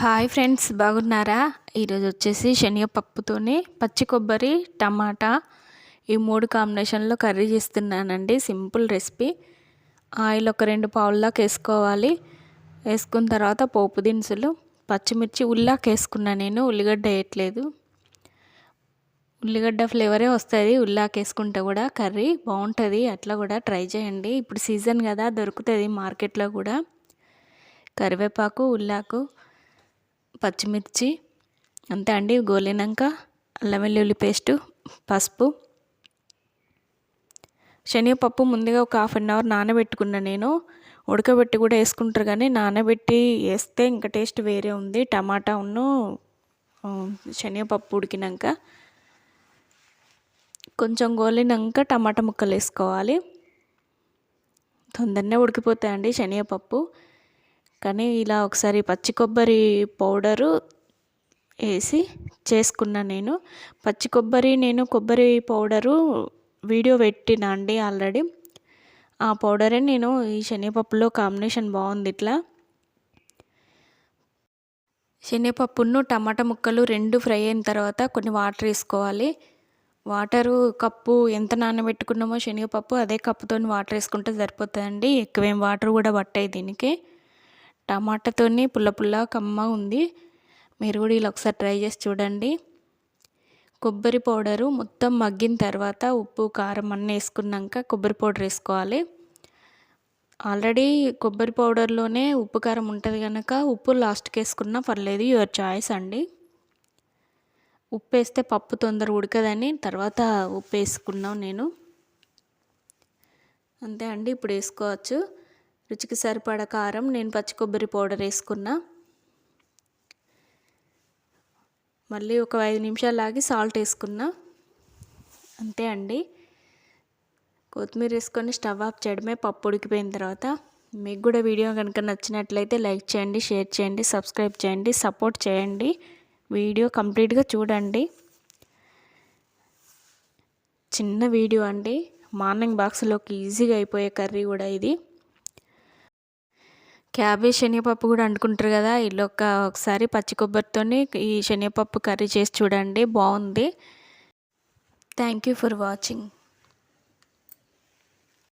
Hi friends బాగున్నారా? ఈరోజు వచ్చేసి శనగపప్పుతోని పచ్చి కొబ్బరి టమాటా ఈ మూడు కాంబినేషన్లో కర్రీ చేస్తున్నానండి. Simple recipe. ఆయిల్ ఒక రెండు పావుల్లాకి వేసుకోవాలి. వేసుకున్న తర్వాత పోపు దినుసులు పచ్చిమిర్చి ఉల్లాకి వేసుకున్నా నేను ఉల్లిగడ్డ వేయట్లేదు. ఉల్లిగడ్డ ఫ్లేవరే వస్తుంది ఉల్లాకి వేసుకుంటే కూడా కర్రీ బాగుంటుంది. అట్లా కూడా ట్రై చేయండి. ఇప్పుడు సీజన్ కదా దొరుకుతుంది మార్కెట్లో కూడా. కరివేపాకు ఉల్లాకు పచ్చిమిర్చి అంతే అండి గోలినాక అల్లం వెల్లుల్లి పేస్టు పసుపు. శనగపప్పు ముందుగా ఒక హాఫ్ అన్ అవర్ నానబెట్టుకున్నా నేను. ఉడకబెట్టి కూడా వేసుకుంటారు కానీ నానబెట్టి వేస్తే ఇంకా టేస్ట్ వేరే ఉంది. టమాటా ఉన్ను శనగపప్పు ఉడికినాక. కొంచెం గోలినాక టమాటా ముక్కలు వేసుకోవాలి. తొందరనే ఉడికిపోతాయండి శనగపప్పు. కానీ ఇలా ఒకసారి పచ్చి కొబ్బరి పౌడరు వేసి చేసుకున్నా నేను. పచ్చి కొబ్బరి నేను కొబ్బరి పౌడరు వీడియో పెట్టిన అండి ఆల్రెడీ. ఆ పౌడరే నేను ఈ శనగపప్పులో కాంబినేషన్ బాగుంది ఇట్లా. శనగపప్పును టమాటా ముక్కలు రెండు ఫ్రై అయిన తర్వాత కొన్ని వాటర్ వేసుకోవాలి. వాటరు కప్పు ఎంత నానబెట్టుకున్నామో శనగపప్పు అదే కప్పుతో వాటర్ వేసుకుంటే సరిపోతుందండి. ఎక్కువేం వాటర్ కూడా పట్టాయి దీనికి. టమాటాతోని పుల్ల పుల్ల కమ్మ ఉంది. మీరు కూడా ఇలా ఒకసారి ట్రై చేసి చూడండి. కొబ్బరి పౌడరు మొత్తం మగ్గిన తర్వాత ఉప్పు కారం అన్నీ వేసుకున్నాక కొబ్బరి పౌడర్ వేసుకోవాలి. ఆల్రెడీ కొబ్బరి పౌడర్లోనే ఉప్పు కారం ఉంటుంది కనుక ఉప్పు లాస్ట్కి వేసుకున్నా పర్లేదు యువర్ చాయిస్ అండి. ఉప్పు వేస్తే పప్పు తొందర ఉడకదని తర్వాత ఉప్పు వేసుకున్నాం నేను. అంతే అండి ఇప్పుడు వేసుకోవచ్చు. రుచికి సరిపడ కారం నేను పచ్చి కొబ్బరి పౌడర్ వేసుకున్నా. మళ్ళీ ఒక ఐదు నిమిషాలు ఆగి సాల్ట్ వేసుకున్నా. అంతే అండి. కొత్తిమీర వేసుకొని స్టవ్ ఆఫ్ చేయడమే పప్పు ఉడికిపోయిన తర్వాత. మీకు కూడా వీడియో కనుక నచ్చినట్లయితే లైక్ చేయండి షేర్ చేయండి సబ్స్క్రైబ్ చేయండి సపోర్ట్ చేయండి. వీడియో కంప్లీట్గా చూడండి. చిన్న వీడియో అండి. మార్నింగ్ బాక్స్లోకి ఈజీగా అయిపోయే కర్రీ కూడా ఇది. క్యాబేజ్ శనగపప్పు కూడా అంటుకుంటారు కదా ఇల్లు ఒక ఒకసారి పచ్చి కొబ్బరితో ఈ శనగపప్పు కర్రీ చేసి చూడండి బాగుంది. Thank you for watching